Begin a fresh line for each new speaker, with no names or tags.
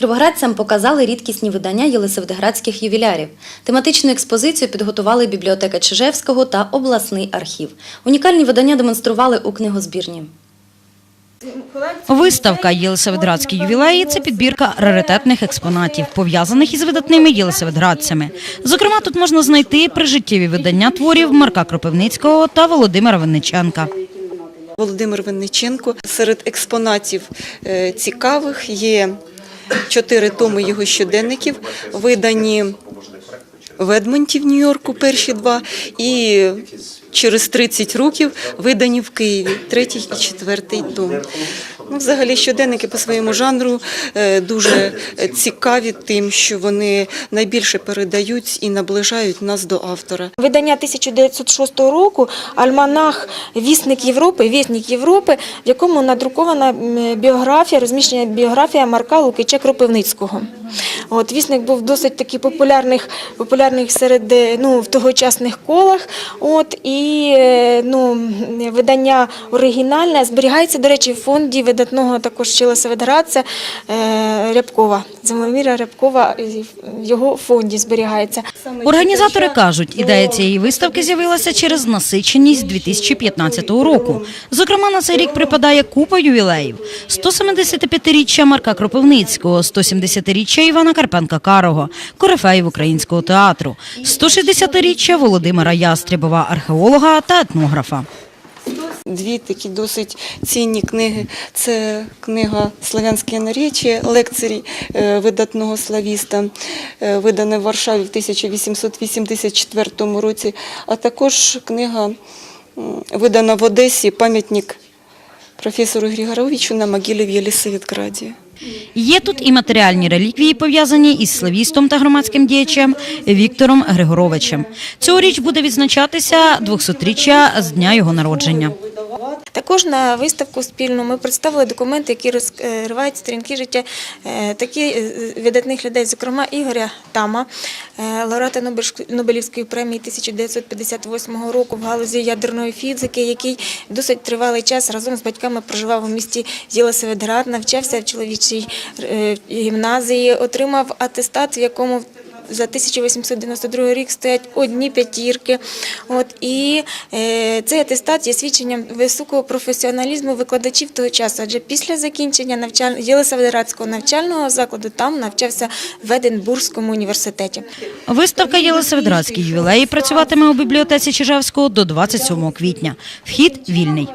Кіровоградцям показали рідкісні видання єлисаветградських ювілярів. Тематичну експозицію підготували бібліотека Чижевського та обласний архів. Унікальні видання демонстрували у книгозбірні.
Виставка «Єлисаветградські ювілеї» – це підбірка раритетних експонатів, пов'язаних із видатними єлисаветградцями. Зокрема, тут можна знайти прижиттєві видання творів Марка Кропивницького та Володимира Винниченка.
Володимир Винниченко. Серед експонатів е, цікавих є чотири томи його щоденників, видані в Едмонті в Нью-Йорку, перші два, і через 30 років видані в Києві, третій і четвертий том. Ну, взагалі, щоденники по своєму жанру е, дуже цікаві тим, що вони найбільше передають і наближають нас до автора.
Видання 1906 року альманах Вісник Європи, Вісник Європи, в якому надрукована біографія, розміщена біографія Марка Лукича Кропивницького. От вісник був досить таки популярних, популярних серед е, ну, в тогочасних колах. От і е, ну, видання оригінальне зберігається, до речі, в фонді видатного також Челесоведградця е, Рябкова. Замоміра Рябкова в його фонді зберігається.
Організатори кажуть, ідея цієї виставки з'явилася через насиченість 2015 року. Зокрема, на цей рік припадає купа ювілеїв. 175-річчя Марка Кропивницького, 170-річчя Івана Карпенка-Карого, корифеїв українського театру, 160-річчя Володимира Ястрібова, археолога та етнографа.
Дві такі досить цінні книги. Це книга «Славянське наречі лекцій е, видатного славіста, е, видана в Варшаві в 1884 році, а також книга видана в Одесі пам'ятник професору Григоровичу на могилі в Єлисаветграді.
Є тут і матеріальні реліквії, пов'язані із славістом та громадським діячем Віктором Григоровичем. Цьогоріч буде відзначатися 200-річчя з дня його народження.
Також на виставку спільну ми представили документи, які розкривають сторінки життя е, таких е, видатних людей, зокрема Ігоря Тама, е, лауреата Нобелівської премії 1958 року в галузі ядерної фізики, який досить тривалий час разом з батьками проживав у місті Єлисаветград, навчався в чоловічій е, гімназії, отримав атестат, в якому за 1892 рік стоять одні п'ятірки. От, і е, цей атестат є свідченням високого професіоналізму викладачів того часу, адже після закінчення навчаль... Єлисаветградського навчального закладу там навчався в Единбурзькому університеті.
Виставка «Єлисаветградські ювілеї» працюватиме у бібліотеці Чижевського до 27 квітня. Вхід вільний.